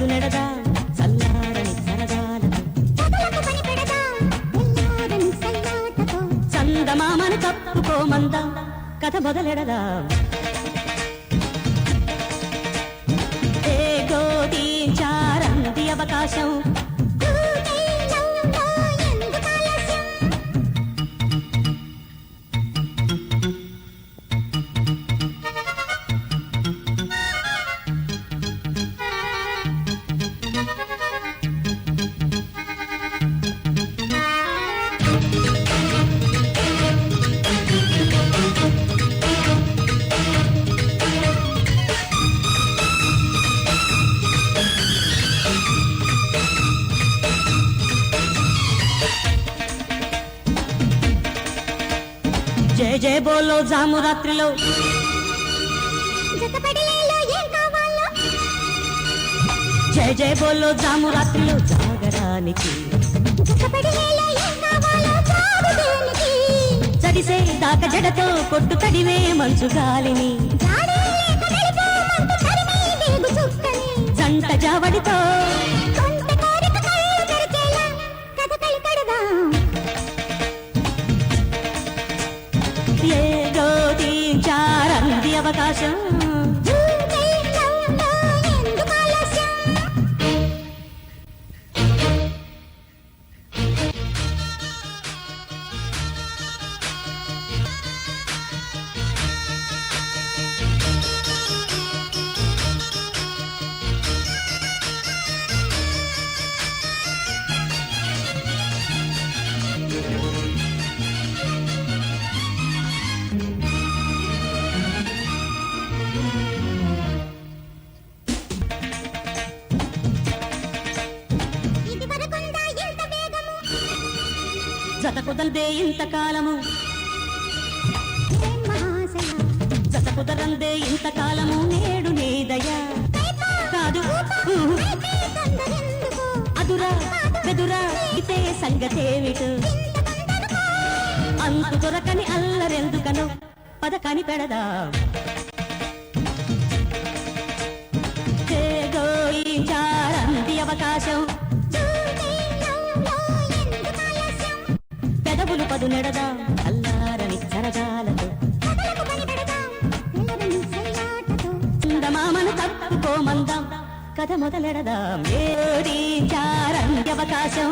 పెదవులు పదు నెడదా? చల్లారని సరదాలతో. చందమామను తప్పుకోమందా కథ మొదలెడదా. జయ జయ బోలో జాము రాత్రిలో. జయ జయ బోలో జాము రాత్రిలో. జాగరానికి. చడిసే దాక జడతో కొట్టు తడివే మంచు గాలిని. జంట జావడితో ఏదో తీన్ చార్ అవకాశం. జత కుదల్దే ఇంతకాలము జత కుదరందే ఇంతకాలము నేడు నేదయా కాదు. అదురా బెదురా ఇతే సంగతేమిటు? అంతు దొరకని అల్లరెందుకను? పదకని పెడదా. ఏదో ఈ చారంది అవకాశం కాదు నడదా? అల్లారని చరగాలతో చందమామను తప్పుకోమందాం. కథ మొదలెడదాం. ఏది అవకాశం